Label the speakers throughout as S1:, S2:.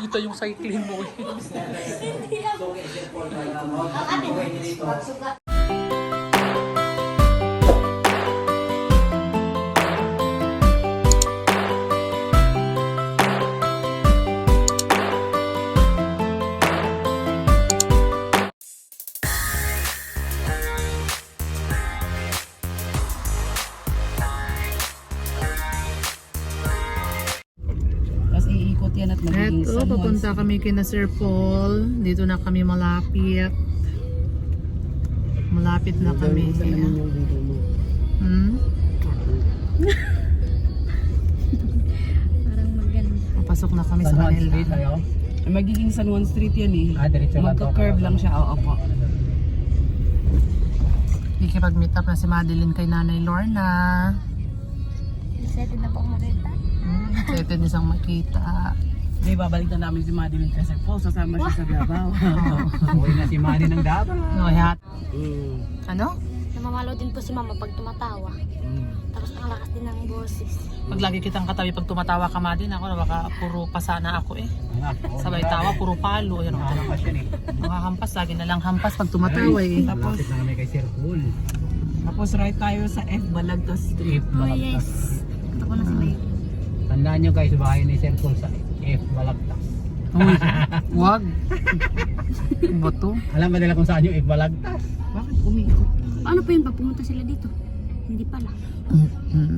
S1: kita yung cycling mo. eh.
S2: Tapos magiging
S1: Eto,
S2: Juan
S1: papunta kami kina Sir Paul. Dito na kami malapit. Malapit na kami. Hmm?
S3: Parang maganda.
S1: Papasok na kami sa kanila.
S2: Ay, Magiging San Juan Street yan eh.
S4: Ah, diretso lang to.
S2: Magka-curve lang siya. Oo po.
S1: Ikipag-meet up na si Madeline kay Nanay Lorna.
S3: Excited na po ako makita.
S1: Hmm, excited isang makita.
S2: May babalik na namin si Madeline kasi po sasama siya sa Davao.
S4: Uwi na si Manny ng Davao.
S1: No, hat.
S2: mm.
S1: Ano?
S3: Namamalo din po si mama pag tumatawa.
S2: Mm.
S3: Tapos ang lakas din ng boses.
S1: Pag lagi kitang katabi pag tumatawa ka Madeline, ako baka puro pasana ako eh. Sabay tawa, puro palo. Ayan,
S4: Ano
S1: oh.
S4: pa siya eh.
S1: Nakahampas, lagi na lang hampas pag tumatawa eh.
S2: Tapos,
S4: Lapit na kami kay Sir Paul.
S2: tapos right tayo sa F Balagtas Street.
S3: Oh yes. Ako na si May.
S4: Tandaan nyo guys, bahay ni Sir Paul sa F Balagtas.
S1: Uy, wag. Bato.
S4: Alam ba nila kung saan yung F Balagtas?
S2: Bakit umikot?
S3: Paano pa yun pag pumunta sila dito? Hindi pala.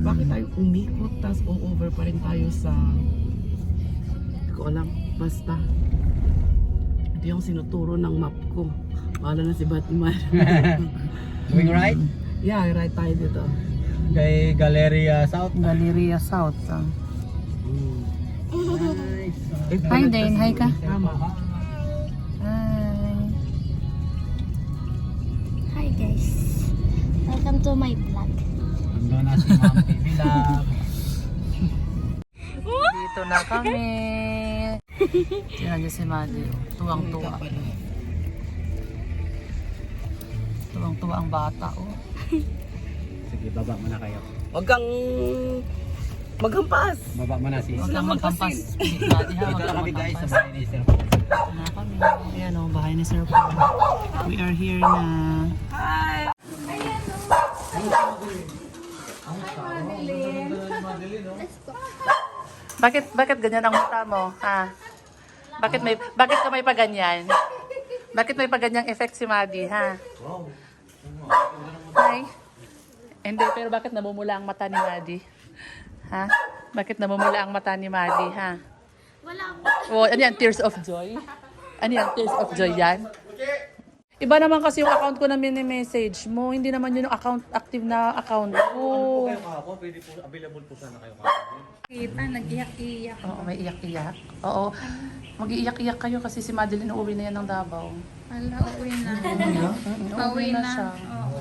S2: Bakit tayo umikot tapos over pa rin tayo sa hindi ko alam basta ito yung sinuturo ng map ko Wala na si Batman
S4: Going right?
S2: yeah right tayo dito
S4: Kay Galleria South.
S1: Galleria South. ah. Hi, Dane. Hi ka. Hi.
S3: Hi guys. Welcome to my vlog.
S4: Ando na si Ma'am TV Lab.
S1: Dito na kami. Tingnan niyo si Maddie. Tuwang-tuwa. Tuwang-tuwa ang bata. Oh.
S4: Sige, baba mo na kayo.
S2: Huwag kang maghampas
S4: Baba mo na
S1: magkampas. Maddie ha,
S4: Dito na kami guys sa bahay ni Sir Paul.
S1: Na kami. Ayan o, bahay ni Sir Paul. We are here na. Bakit bakit ganyan ang mata mo, ha? Bakit may bakit ka may paganyan? Bakit may paganyang effect si Maddie, ha? Hi. Hindi, pero bakit namumula ang mata ni Maddie? Ha? Bakit namumula ang mata ni Maddie, ha?
S3: Wala po.
S1: Oh, ano yan? Tears of Joy? Ano yan? Tears of Joy yan? Iba naman kasi yung account ko na mini-message mo. Hindi naman yun yung account, active na account ko.
S3: Kita, nag-iyak-iyak.
S1: Oo, may iyak-iyak. Oo. Mag-iiyak-iyak kayo kasi si Madeline uuwi na yan ng Davao.
S3: Hala, uwi na. Pauwi na.
S1: siya.
S3: Oo.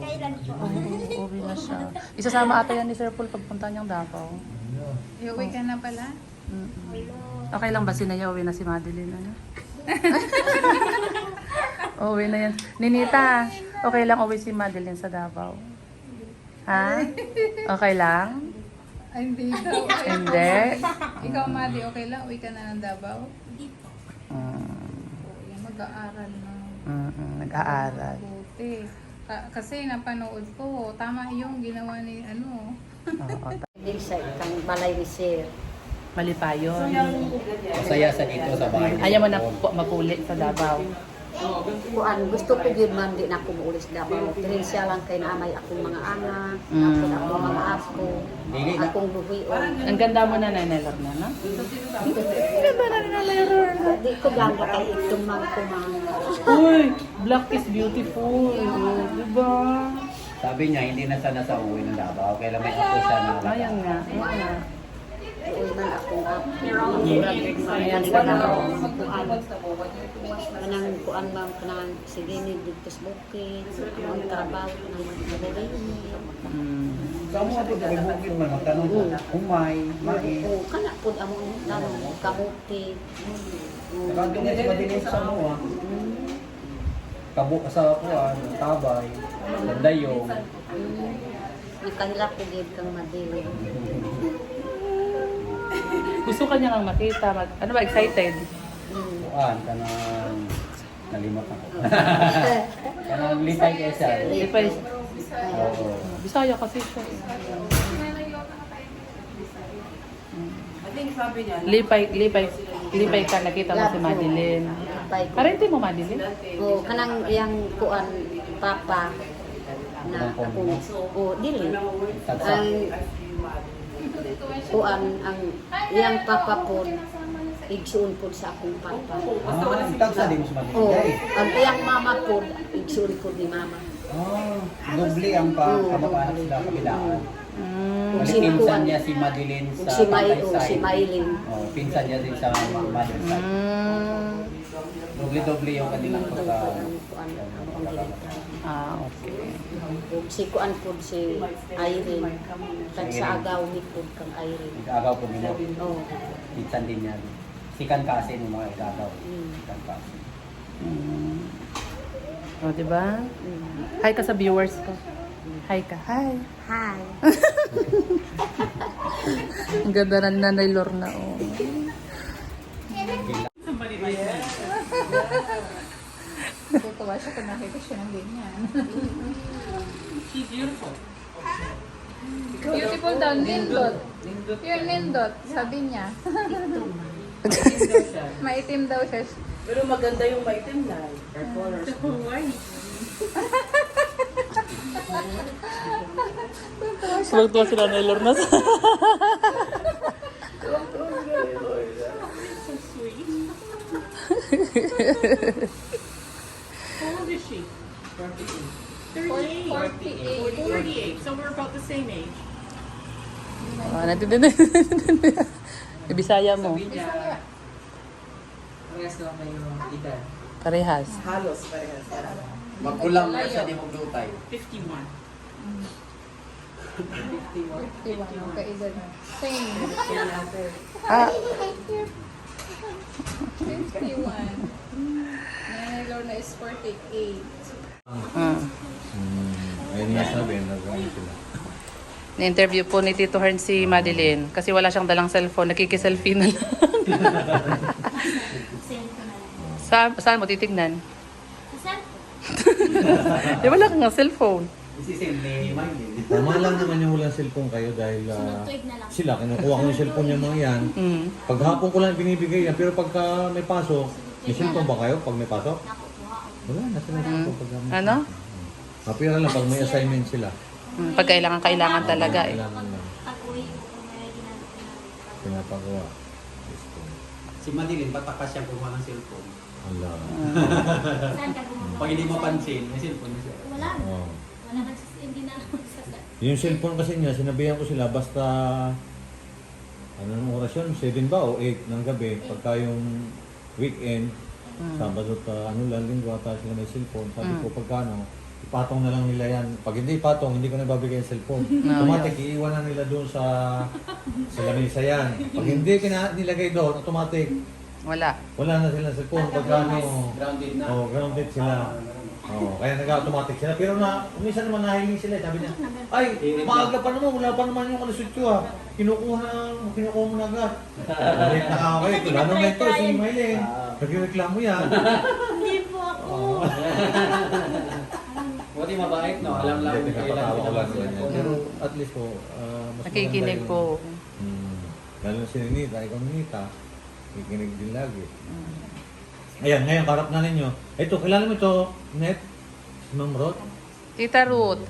S3: Kailan po?
S1: Oo, uuwi na siya. Isasama ata yan ni Sir Paul pagpunta niyang Davao.
S3: Iuwi ka na pala?
S1: Mm-mm. Okay lang ba sinaya uwi na si Madeline? Ano? uwi na yan. Ninita, okay lang uwi si Madeline sa Davao? Ha? Okay lang?
S5: Ay, hindi ikaw.
S1: Hindi?
S5: Ikaw, Madi, okay lang? Uwi ka na ng Davao?
S1: Mm,
S5: mag-aaral na.
S1: mm-mm, nag-aaral.
S5: Buti. Ka- kasi napanood ko, tama yung ginawa ni ano.
S1: Oo.
S6: Hindi sa kang balay ni Sir.
S1: Mali pa yun.
S4: Masaya sa dito sa bahay
S1: Ayaw mo na po mapuli sa Davao.
S6: Kuan gusto ko gyud man di na ako muulis Davao. Dirin siya lang kay naamay akong mga anak,
S1: Mm.
S6: akong akong mga apo,
S4: Dili na.
S6: akong buhion.
S1: Ang ganda mo na nanelor na, no?
S6: Di ko ganda kay itong mga kumang.
S1: Uy, black is beautiful. Diba?
S4: Sabi niya, hindi na sana sa uwi ng Davao. Kailan may ako siya na
S1: Ayan nga. Ayan nga.
S6: Uy man akong apo.
S1: Ayan
S6: akong kuan. Kanang kuan ba kanang sige ni dito sa bukid, ang trabaho nang mga
S1: Mm.
S4: Kamu ako sa bukid man, magtanong ko, umay, mai.
S6: Oo, kana pud amo tanong kamuti.
S4: Saka doon sa madilim sa ano ah. Kabu sa kuan, tabay, dayong.
S6: Nakahilak ko gyud kang madili.
S1: Gusto ka niya nga makita. Mag, ano ba, excited?
S4: Kuan, kanang nalimot ako. kanang lipay kayo siya.
S1: Di pa,
S4: Oo.
S1: Bisaya kasi siya.
S2: I think sabi niya,
S1: Lipay, lipay, lipay ka, nakita mo si Madeline.
S6: Ko.
S1: Parente mo, Madeline?
S6: O kanang yang kuan papa na ako o dili ang kuan ang yang papa po igsuon po sa akong papa.
S4: Ah, tagsa din mo sa
S6: O
S4: Madeline.
S6: ang iyang mama po igsuon po ni mama.
S4: Ah, doble ang pa
S6: Oo,
S4: kamag-anak
S6: doble.
S4: sila kabilaan.
S1: Mm.
S6: Kung sino
S4: pinsan
S6: kuan
S4: niya si Madeline
S6: kung
S4: sa
S6: si May
S4: tatay
S6: o si. Maylin.
S4: Oh, pinsan niya din sa mother side.
S1: Mm.
S4: Doble-doble yung kanilang
S6: Ang
S4: pagka...
S1: Ah, okay.
S6: Ug si kuan po si Irene. Kag sa agaw ni po kang Irene.
S4: Nag-agaw po nila.
S6: Oh.
S4: Pinsan din niya. Sikan kasi ng mga igagaw.
S6: Mm.
S4: Sikan kasi.
S1: Mm. O, diba?
S6: Mm.
S1: Hi ka sa viewers ko. Hi ka. Hi.
S3: Hi.
S1: Ang ganda na ni Nanay Lorna, oh.
S5: Tutuwa siya kung nakita siya ng ganyan.
S2: she's beautiful.
S5: Beautiful daw, nindot. Pure nindot, sabi niya. Maitim daw siya.
S2: Pero maganda yung maitim na. Her colors.
S1: Tuwag-tuwa si Nanay Lorna.
S7: How
S5: 48.
S7: 48. So we're about the same age.
S1: Ah, natin din. Ibisaya mo. Parehas.
S2: Halos parehas.
S4: Magkulang na siya di magdutay.
S7: 51.
S5: 51 ang kaedad. Same.
S1: Ah,
S5: 51. Nanay Lorna is 48.
S1: ah.
S8: Ayun nga sabi, nag-ano sila.
S1: Na-interview po ni Tito Hearn si Madeline kasi wala siyang dalang cellphone. Nakikiselfie na lang. Sa, saan mo titignan? Di wala kang nga cellphone.
S8: Tama lang naman yung walang cellphone kayo dahil ah, sila, kinukuha ko yung cellphone niya mga yan.
S1: Mm.
S8: Paghapon ko lang binibigay yan, pero pagka may pasok, may cellphone ba kayo pag may pasok? Wala, nasa na cellphone pag may
S1: Ano?
S8: Mapira lang pag may assignment sila.
S1: Mm, Pag kailangan, kailangan talaga eh.
S8: Kailangan lang. Pinapagawa. Gusto.
S4: Si Madeline, bata ka siyang kumuha ng cellphone.
S8: Ala.
S4: Pag hindi mapansin, may cellphone na siya.
S8: Oh. Yung cellphone kasi niya, sinabihan ko sila basta ano nung oras yun? 7 ba o 8 ng gabi? Pagka yung weekend, Sabado ta ano lang linggo ata sila may cellphone. Sabi ko pagka ano, ipatong na lang nila yan. Pag hindi ipatong, hindi ko na babigay yung cellphone. automatic, iiwan na nila doon sa sa lamesa yan. Pag hindi pina, nilagay doon, automatic,
S1: Wala.
S8: wala na silang cellphone. Pagka ano,
S4: Grounded na.
S8: Oh, grounded sila. Oh, kaya nag-automatic sila. Pero na, minsan naman nahiling sila. eh. Sabi niya, ay, maaga pa naman, wala pa naman yung alas 8 ah. Kinukuha na, kinukuha mo na agad. Balik na ako eh. Wala nung ito, si Maylin. Nagreklamo yan.
S4: Buti mabait, no? Alam lang kung kailan
S8: ko. Pero at least po, ah, mas
S1: Nakikinig
S8: maganda
S1: po.
S8: Hmm. Lalo na si Ninita, ikaw Ninita, kikinig din lagi. Ayan, ngayon, karap na ninyo. Ito, kilala mo ito, Net? Si Ma'am Rod?
S1: Tita Ruth.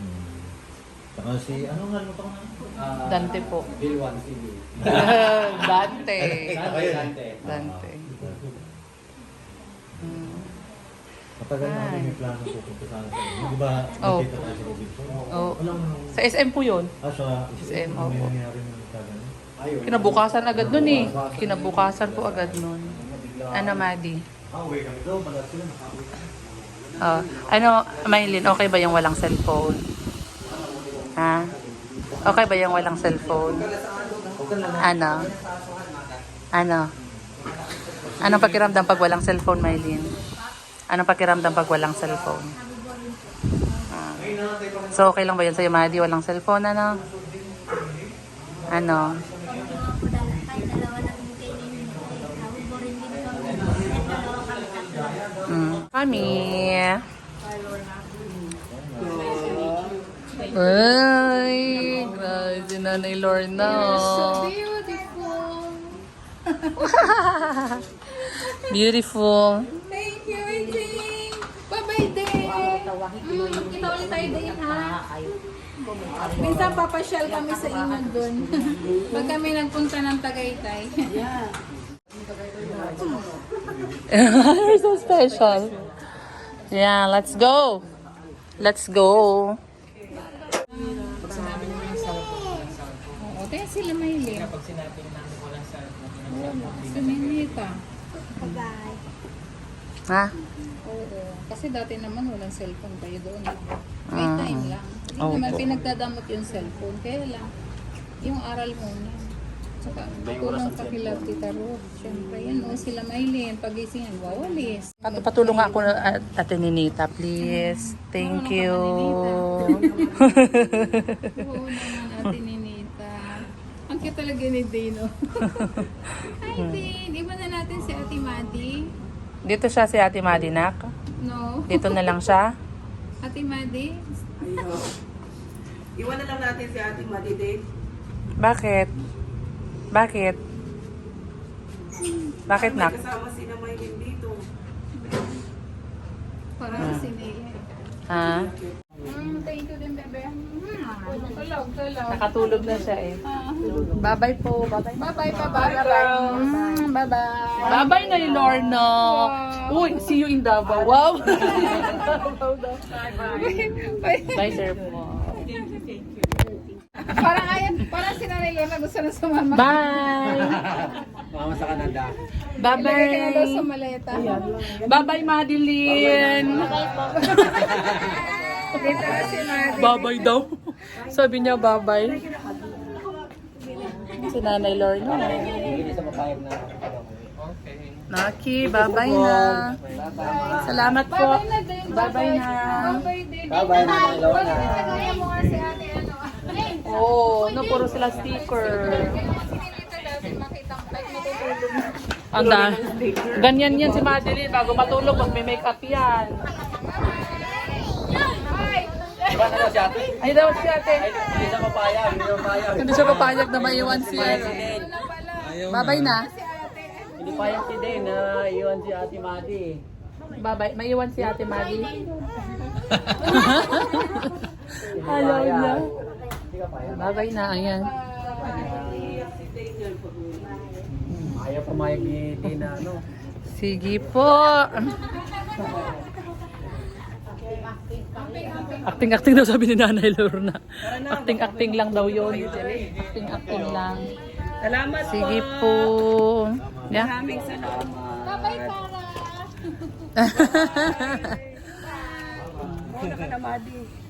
S8: Hmm. Saka si, ano nga, ano pa nga?
S4: Ah,
S1: Dante po.
S4: Bill 1 TV.
S1: Dante.
S4: Dante, Dante.
S1: Dante.
S8: Matagal na
S1: Ay.
S8: kami may plano po kung saan sa Di ba
S1: Oh.
S8: nakita tayo sa?
S1: Oh.
S8: Alam mo,
S1: Sa SM po yun.
S8: ah, sa
S1: SM,
S8: may
S1: opo.
S8: nangyari ng kagano.
S4: Ayun.
S1: Kinabukasan agad nun eh. Kinabukasan po agad nun. Ano, Madi?
S8: Ah, kami doon. Balat sila nakauwi.
S1: Ah, ano, Maylin, okay ba yung walang cellphone? Ha? Okay ba yung walang cellphone? Ano? Ano? Anong pakiramdam pag walang cellphone, Maylin? Anong pakiramdam pag walang cellphone? Ah. So, okay lang ba yun sa'yo, Madi? Walang cellphone, ano? Ano? Mm. Kami. Ay, grabe si Nanay Lorna. oh.
S5: Beautiful.
S1: Beautiful.
S5: Ding. Kita ulit tayo, Ding, ha? Minsan papasyal kami sa inyo doon. Pag kami nagpunta ng Tagaytay.
S1: You're so special. Yeah, let's go. Let's go.
S5: Oo, kaya sila mahilig. Si Ninita.
S3: Bye-bye.
S1: Ha?
S5: Oo. Kasi dati naman walang cellphone kayo doon. May
S1: Ah.
S5: time lang. Hindi
S1: Opo.
S5: naman pinagdadamot yung cellphone. Kaya lang, yung aral muna. Tsaka tulong pa kila Tita Ruth. Siyempre, yan o, sila mailin. Pagisingan, wawalis.
S1: Pat- Patulong nga ako at Ate Ninita, please. Thank you.
S5: Oo naman, Ate Ninita. Ang cute talaga ni Dino. Hi, Din. Iba na natin si Ate Madi.
S1: Dito siya si Ate Madinak.
S5: No?
S1: Dito na lang siya.
S5: Ate Madi?
S2: Ayun. Iwan na lang natin si Ate Madide.
S1: Bakit? Bakit? Bakit nak?
S2: Kasama si na Maylin dito.
S5: Parang si Nele.
S1: Ha?
S5: Mm, thank you din, bebe. Mm, tulog, tulog.
S1: Nakatulog na siya eh. Bye-bye po. Bye-bye.
S5: Bye-bye, bye-bye, bye-bye. Mm, bye-bye.
S1: Bye-bye na Lorna. Uy, see you in Davao. Wow. Bye, sir po.
S5: Parang ayan, parang si Nanay Lorna gusto na sumama.
S1: Bye.
S4: Mama sa Canada.
S5: Ilagay ka na daw sa
S1: Bye-bye.
S5: maleta.
S1: Bye-bye, Madeline.
S5: Dito na si Madi.
S1: Babay daw. Sabi niya babay. Si Nanay Lorna. Naki, babay na. Salamat po.
S5: Bye-bye na.
S1: Bye-bye na.
S5: Bye-bye.
S4: Bye-bye, Nanay Lorna.
S1: Oh, no, puro sila sticker.
S5: Na.
S1: Anda. Ganyan yan si Madeline. Bago matulog, pag may makeup yan.
S4: Diba na daw si ate?
S1: Ay daw si ate.
S4: Hindi siya papayag. Hindi siya papayag.
S1: Hindi siya papayag na maiwan si ate. Babay na.
S4: Hindi payag si Den na iwan si ate Mati.
S1: Babay. Maiwan si ate Madi. Ayaw niya. Babay na. Ayan.
S4: Ayaw pumayag ni Den na ano.
S1: Sige po. Acting-acting daw sabi ni Nanay Lorna. Acting-acting lang daw yun. Acting-acting lang.
S2: Salamat
S1: Sige po. Yeah.
S2: Maraming salamat.
S5: Bye-bye, Tara.
S2: Muna ka na, Madi.